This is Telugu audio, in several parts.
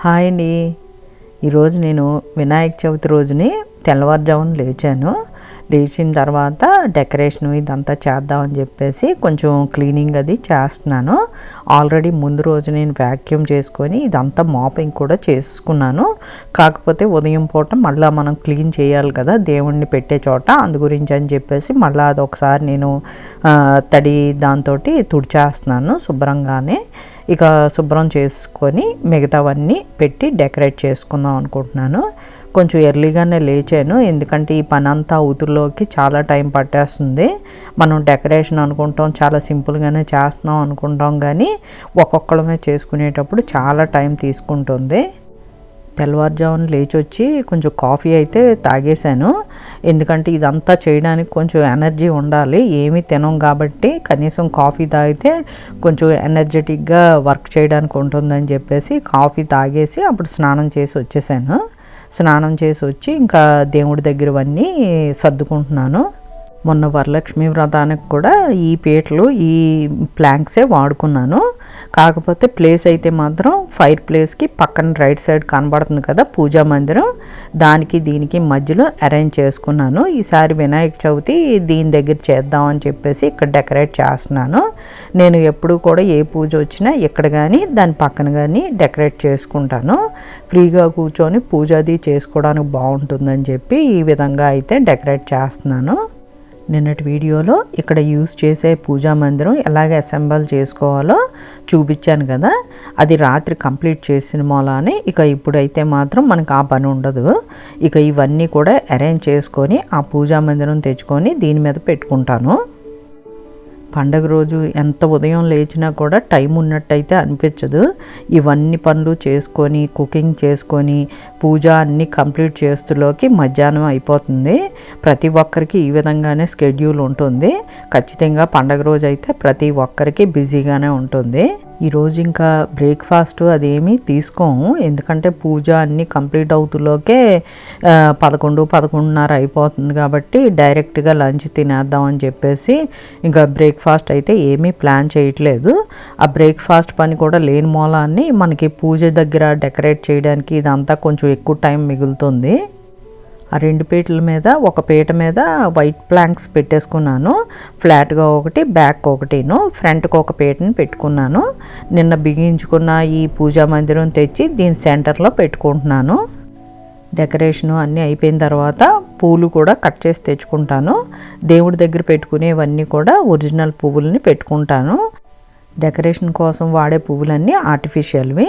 హాయ్ అండి. ఈరోజు నేను వినాయక చవితి రోజుని తెల్లవారుజామున లేచాను. లేచిన తర్వాత డెకరేషన్ ఇదంతా చేద్దామని చెప్పేసి కొంచెం క్లీనింగ్ అది చేస్తున్నాను. ఆల్రెడీ ముందు రోజు నేను వ్యాక్యూమ్ చేసుకొని ఇదంతా మాపింగ్ కూడా చేసుకున్నాను. కాకపోతే ఉదయం పూట మళ్ళీ మనం క్లీన్ చేయాలి కదా దేవుణ్ణి పెట్టే చోట అందు గురించి అని చెప్పేసి మళ్ళీ అది ఒకసారి నేను తడి దాంతో తుడిచేస్తున్నాను శుభ్రంగానే. ఇక శుభ్రం చేసుకొని మిగతావన్నీ పెట్టి డెకరేట్ చేసుకుందాం అనుకుంటున్నాను. కొంచెం ఎర్లీగానే లేచాను ఎందుకంటే ఈ పని అంతా ఊతుల్లోకి చాలా టైం పట్టేస్తుంది. మనం డెకరేషన్ అనుకుంటాం చాలా సింపుల్గానే చేస్తున్నాం అనుకుంటాం కానీ ఒక్కొక్కడమే చేసుకునేటప్పుడు చాలా టైం తీసుకుంటుంది. తెల్లవారుజామున లేచి వచ్చి కొంచెం కాఫీ అయితే తాగేశాను. ఎందుకంటే ఇదంతా చేయడానికి కొంచెం ఎనర్జీ ఉండాలి. ఏమీ తినం కాబట్టి కనీసం కాఫీ తాగితే కొంచెం ఎనర్జెటిక్గా వర్క్ చేయడానికి ఉంటుందని చెప్పేసి కాఫీ తాగేసి అప్పుడు స్నానం చేసి వచ్చేసాను. స్నానం చేసి వచ్చి ఇంకా దేవుడి దగ్గరవన్నీ సర్దుకుంటున్నాను. మొన్న వరలక్ష్మి వ్రతానికి కూడా ఈ పీటలు ఈ ప్లాంక్సే వాడుకున్నాను. కాకపోతే ప్లేస్ అయితే మాత్రం ఫైర్ ప్లేస్కి పక్కన రైట్ సైడ్ కనబడుతుంది కదా పూజా మందిరం. దానికి దీనికి మధ్యలో అరేంజ్ చేసుకున్నాను. ఈసారి వినాయక చవితి దీని దగ్గర చేద్దామని చెప్పేసి ఇక్కడ డెకరేట్ చేస్తున్నాను. నేను ఎప్పుడు కూడా ఏ పూజ వచ్చినా ఇక్కడ కానీ దాని పక్కన కానీ డెకరేట్ చేసుకుంటాను. ఫ్రీగా కూర్చొని పూజ అది చేసుకోవడానికి బాగుంటుందని చెప్పి ఈ విధంగా అయితే డెకరేట్ చేస్తున్నాను. నిన్నటి వీడియోలో ఇక్కడ యూస్ చేసే పూజా మందిరం ఎలాగ అసెంబల్ చేసుకోవాలో చూపించాను కదా. అది రాత్రి కంప్లీట్ చేసిన మూలానే ఇక ఇప్పుడైతే మాత్రం మనకు ఆ పని ఉండదు. ఇక ఇవన్నీ కూడా అరేంజ్ చేసుకొని ఆ పూజా మందిరం తెచ్చుకొని దీని మీద పెట్టుకుంటాను. పండగ రోజు ఎంత ఉదయం లేచినా కూడా టైం ఉన్నట్టయితే అనిపించదు. ఇవన్నీ పనులు చేసుకొని కుకింగ్ చేసుకొని పూజ అన్నీ కంప్లీట్ చేస్తులోకి మధ్యాహ్నం అయిపోతుంది. ప్రతి ఒక్కరికి ఈ విధంగానే స్కెడ్యూల్ ఉంటుంది. ఖచ్చితంగా పండగ రోజు అయితే ప్రతి ఒక్కరికి బిజీగానే ఉంటుంది. ఈరోజు ఇంకా బ్రేక్ఫాస్ట్ అదేమి తీసుకోము. ఎందుకంటే పూజ అన్నీ కంప్లీట్ అవుతులోకే పదకొండు పదకొండున్నర అయిపోతుంది కాబట్టి డైరెక్ట్గా లంచ్ తినేద్దామని చెప్పేసి ఇంకా బ్రేక్ఫాస్ట్ అయితే ఏమీ ప్లాన్ చేయట్లేదు. ఆ బ్రేక్ఫాస్ట్ పని కూడా లేని మూలాన్ని మనకి పూజ దగ్గర డెకరేట్ చేయడానికి ఇదంతా కొంచెం ఎక్కువ టైం మిగులుతుంది. ఆ రెండు పీటల మీద ఒక పీట మీద వైట్ ప్లాంక్స్ పెట్టేసుకున్నాను. ఫ్లాట్గా ఒకటి బ్యాక్ ఒకటిను ఫ్రంట్కి ఒక పీటని పెట్టుకున్నాను. నిన్న బిగించుకున్న ఈ పూజా మందిరం తెచ్చి దీని సెంటర్లో పెట్టుకుంటున్నాను. డెకరేషను అన్నీ అయిపోయిన తర్వాత పూలు కూడా కట్ చేసి తెచ్చుకుంటాను. దేవుడి దగ్గర పెట్టుకునేవన్నీ కూడా ఒరిజినల్ పువ్వులని పెట్టుకుంటాను. డెకరేషన్ కోసం వాడే పువ్వులన్నీ ఆర్టిఫిషియల్వి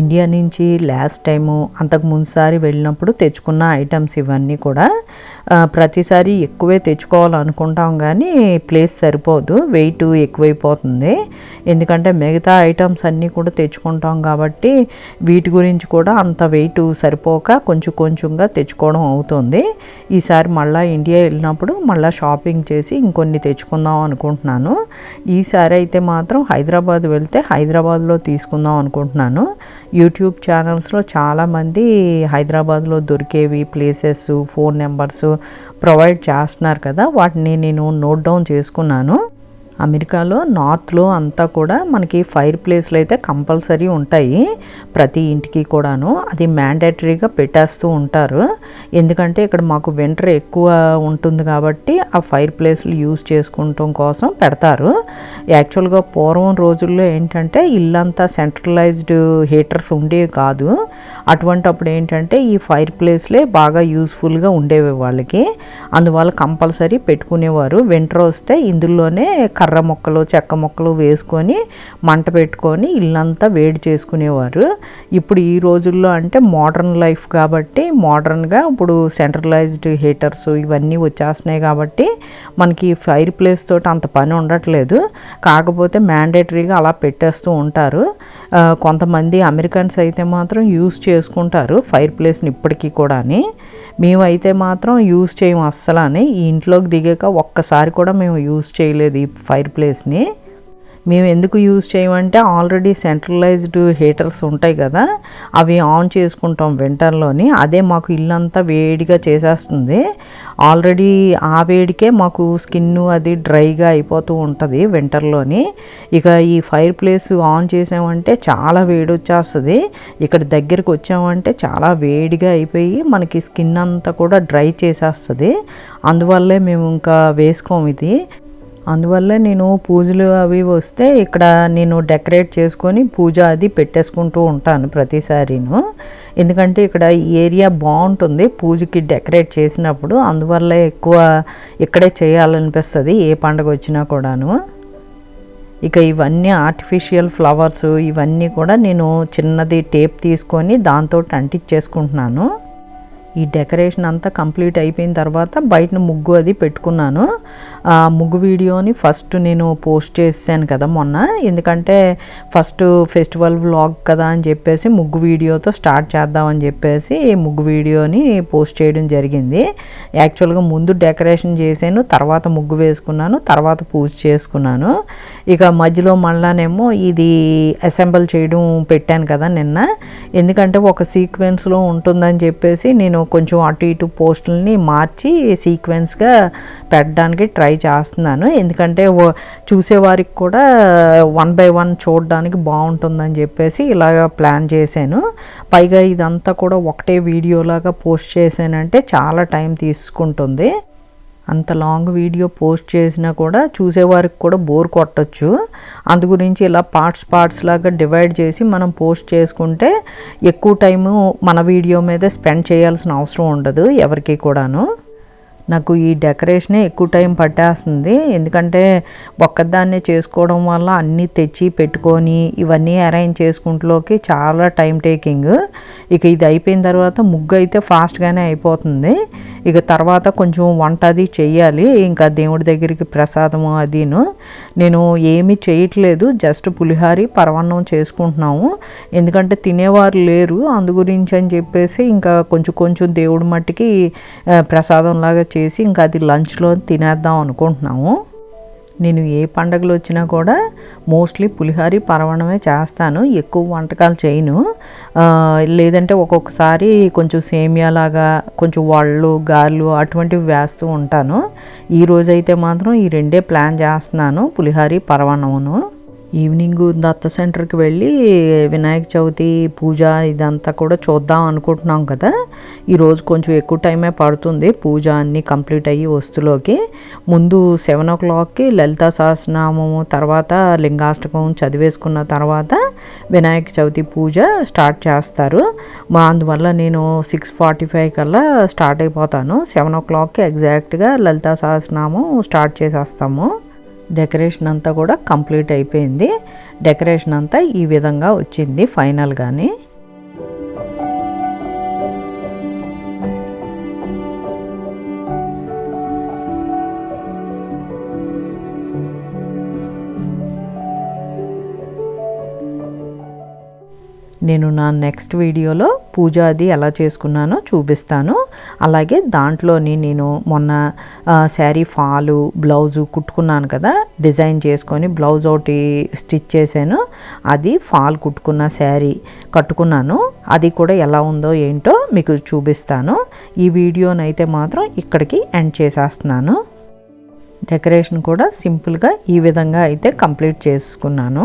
ఇండియా నుంచి లాస్ట్ టైము అంతకు ముందుసారి వెళ్ళినప్పుడు తెచ్చుకున్న ఐటమ్స్ ఇవన్నీ కూడా ప్రతిసారి ఎక్కువే తెచ్చుకోవాలనుకుంటాం కానీ ప్లేస్ సరిపోదు వెయిట్ ఎక్కువైపోతుంది. ఎందుకంటే మిగతా ఐటమ్స్ అన్నీ కూడా తెచ్చుకుంటాం కాబట్టి వీటి గురించి కూడా అంత వెయిట్ సరిపోక కొంచెం కొంచెంగా తెచ్చుకోవడం అవుతుంది. ఈసారి మళ్ళీ ఇండియా వెళ్ళినప్పుడు మళ్ళీ షాపింగ్ చేసి ఇంకొన్ని తెచ్చుకుందాం అనుకుంటున్నాను. ఈసారి అయితే మాత్రం హైదరాబాద్ వెళ్తే హైదరాబాద్లో తీసుకుందాం అనుకుంటున్నాను. యూట్యూబ్ ఛానల్స్లో చాలామంది హైదరాబాద్లో దొరికేవి ప్లేసెస్ ఫోన్ నెంబర్స్ ప్రొవైడ్ చేస్తున్నారు కదా. వాటిని నేను నోట్ డౌన్ చేసుకున్నాను. అమెరికాలో నార్త్లో అంతా కూడా మనకి ఫైర్ ప్లేస్లు అయితే కంపల్సరీ ఉంటాయి. ప్రతి ఇంటికి కూడాను అది మ్యాండేటరీగా పెట్టేస్తూ ఉంటారు. ఎందుకంటే ఇక్కడ మాకు వింటర్ ఎక్కువ ఉంటుంది కాబట్టి ఆ ఫైర్ ప్లేస్లు యూజ్ చేసుకుంటాం కోసం పెడతారు. యాక్చువల్గా పూర్వం రోజుల్లో ఏంటంటే ఇల్లంతా సెంట్రలైజ్డ్ హీటర్స్ ఉండేవి కాదు. అటువంటప్పుడు ఏంటంటే ఈ ఫైర్ ప్లేస్లే బాగా యూస్ఫుల్గా ఉండేవి వాళ్ళకి. అందువల్ల కంపల్సరీ పెట్టుకునేవారు. వింటర్ వస్తే ఇందులోనే కర్ర మొక్కలు చెక్క మొక్కలు వేసుకొని మంట పెట్టుకొని ఇల్లంతా వేడి చేసుకునేవారు. ఇప్పుడు ఈ రోజుల్లో అంటే మోడర్న్ లైఫ్ కాబట్టి మోడర్న్గా ఇప్పుడు సెంట్రలైజ్డ్ హీటర్స్ ఇవన్నీ వచ్చేస్తున్నాయి కాబట్టి మనకి ఫైర్ ప్లేస్ తోటి అంత పని ఉండట్లేదు. కాకపోతే మ్యాండేటరీగా అలా పెట్టేస్తూ ఉంటారు. కొంతమంది అమెరికన్స్ అయితే మాత్రం యూస్ చేసుకుంటారు ఫైర్ ప్లేస్ని ఇప్పటికీ కూడాని. మేమైతే మాత్రం యూజ్ చేయము అని ఈ ఇంట్లోకి దిగాక ఒక్కసారి కూడా మేము యూజ్ చేయలేదు ఈ ఫైర్ ప్లేస్ని. మేము ఎందుకు యూజ్ చేయమంటే ఆల్రెడీ సెంట్రలైజ్డ్ హీటర్స్ ఉంటాయి కదా అవి ఆన్ చేసుకుంటాం వింటర్లోని. అదే మాకు ఇల్లంతా వేడిగా చేసేస్తుంది. ఆల్రెడీ ఆ వేడికే మాకు స్కిన్ అది డ్రైగా అయిపోతూ ఉంటుంది వింటర్లోని. ఇక ఈ ఫైర్ ప్లేస్ ఆన్ చేసామంటే చాలా వేడి వచ్చేస్తుంది ఇక్కడ దగ్గరికి వచ్చామంటే చాలా వేడిగా అయిపోయి మనకి స్కిన్ అంతా కూడా డ్రై చేసేస్తుంది. అందువల్లే మేము ఇంకా వేసుకోము ఇది. అందువల్ల నేను పూజలు అవి వస్తే ఇక్కడ నేను డెకరేట్ చేసుకొని పూజ అది పెట్టేసుకుంటూ ఉంటాను ప్రతిసారిను. ఎందుకంటే ఇక్కడ ఈ ఏరియా బాగుంటుంది పూజకి డెకరేట్ చేసినప్పుడు. అందువల్ల ఎక్కువ ఇక్కడే చేయాలనిపిస్తుంది ఏ పండగ వచ్చినా కూడాను. ఇక ఇవన్నీ ఆర్టిఫిషియల్ ఫ్లవర్స్ ఇవన్నీ కూడా నేను చిన్నది టేప్ తీసుకొని దాంతో అంటించేసుకుంటున్నాను. ఈ డెకరేషన్ అంతా కంప్లీట్ అయిపోయిన తర్వాత బయట ముగ్గు అది పెట్టుకున్నాను. ఆ ముగ్గు వీడియోని ఫస్ట్ నేను పోస్ట్ చేశాను కదా మొన్న. ఎందుకంటే ఫస్ట్ ఫెస్టివల్ వ్లాగ్ కదా అని చెప్పేసి ముగ్గు వీడియోతో స్టార్ట్ చేద్దామని చెప్పేసి ముగ్గు వీడియోని పోస్ట్ చేయడం జరిగింది. యాక్చువల్గా ముందు డెకరేషన్ చేశాను తర్వాత ముగ్గు వేసుకున్నాను తర్వాత పూజ చేసుకున్నాను. ఇక మధ్యలో మళ్ళానేమో ఇది అసెంబుల్ చేయడం పెట్టాను కదా నిన్న. ఎందుకంటే ఒక సీక్వెన్స్లో ఉంటుందని చెప్పేసి నేను కొంచెం అటు ఇటు పోస్టులని మార్చి సీక్వెన్స్గా పెట్టడానికి ట్రై చేస్తున్నాను. ఎందుకంటే చూసేవారికి కూడా వన్ బై వన్ చూడడానికి బాగుంటుందని చెప్పేసి ఇలాగ ప్లాన్ చేశాను. పైగా ఇదంతా కూడా ఒకటే వీడియోలాగా పోస్ట్ చేశానంటే చాలా టైం తీసుకుంటుంది. అంత లాంగ్ వీడియో పోస్ట్ చేసినా కూడా చూసేవారికి కూడా బోర్ కొట్టచ్చు. అందు గురించి ఇలా పార్ట్స్ పార్ట్స్ లాగా డివైడ్ చేసి మనం పోస్ట్ చేసుకుంటే ఎక్కువ టైము మన వీడియో మీద స్పెండ్ చేయాల్సిన అవసరం ఉండదు ఎవరికి కూడాను. నాకు ఈ డెకరేషనే ఎక్కువ టైం పట్టేస్తుంది. ఎందుకంటే ఒక్కదాన్నే చేసుకోవడం వల్ల అన్నీ తెచ్చి పెట్టుకొని ఇవన్నీ అరేంజ్ చేసుకుంటలోకి చాలా టైం టేకింగ్. ఇక ఇది అయిపోయిన తర్వాత ముగ్గు అయితే ఫాస్ట్గానే అయిపోతుంది. ఇక తర్వాత కొంచెం వంట అది చెయ్యాలి. ఇంకా దేవుడి దగ్గరికి ప్రసాదము అదిను. నేను ఏమి చేయట్లేదు జస్ట్ పులిహారి పరవన్నం చేసుకుంటున్నాము. ఎందుకంటే తినేవారు లేరు అందు గురించి అని చెప్పేసి ఇంకా కొంచెం కొంచెం దేవుడి మట్టికి ప్రసాదంలాగా చేసి ఇంకా అది లంచ్లో తినేద్దాం అనుకుంటున్నాము. నేను ఏ పండగలు వచ్చినా కూడా మోస్ట్లీ పులిహారి పరవణమే చేస్తాను. ఎక్కువ వంటకాలు చేయను. లేదంటే ఒక్కొక్కసారి కొంచెం సేమియాలాగా కొంచెం వాళ్ళు గారెలు అటువంటివి వేస్తూ ఉంటాను. ఈ రోజైతే మాత్రం ఈ రెండే ప్లాన్ చేస్తున్నాను పులిహారి పరవణమును. ఈవినింగ్ దత్త సెంటర్కి వెళ్ళి వినాయక చవితి పూజ ఇదంతా కూడా చూద్దాం అనుకుంటున్నాం కదా. ఈరోజు కొంచెం ఎక్కువ టైమే పడుతుంది. పూజ అన్నీ కంప్లీట్ అయ్యి వస్తులోకి ముందు సెవెన్ ఓ క్లాక్కి లలిత సహస్రనామము తర్వాత లింగాష్టకం చదివేసుకున్న తర్వాత వినాయక చవితి పూజ స్టార్ట్ చేస్తారు. మా అందువల్ల నేను సిక్స్ ఫార్టీ ఫైవ్ కల్లా స్టార్ట్ అయిపోతాను. సెవెన్ ఓ క్లాక్కి ఎగ్జాక్ట్గా లలితా సహస్రనామం స్టార్ట్ చేసేస్తాము. డెకరేషన్ అంతా కూడా కంప్లీట్ అయిపోయింది. డెకరేషన్ అంతా ఈ విధంగా వచ్చింది ఫైనల్ నేను నా నెక్స్ట్ వీడియోలో పూజ అది ఎలా చేసుకున్నానో చూపిస్తాను. అలాగే దాంట్లోని నేను మొన్న శారీ ఫాలు బ్లౌజు కుట్టుకున్నాను కదా డిజైన్ చేసుకొని బ్లౌజ్ ఒకటి స్టిచ్ చేశాను. అది ఫాల్ కుట్టుకున్న శారీ కట్టుకున్నాను. అది కూడా ఎలా ఉందో ఏంటో మీకు చూపిస్తాను. ఈ వీడియోనైతే మాత్రం ఇక్కడికి ఎండ్ చేసేస్తున్నాను. డెకరేషన్ కూడా సింపుల్గా ఈ విధంగా అయితే కంప్లీట్ చేసుకున్నాను.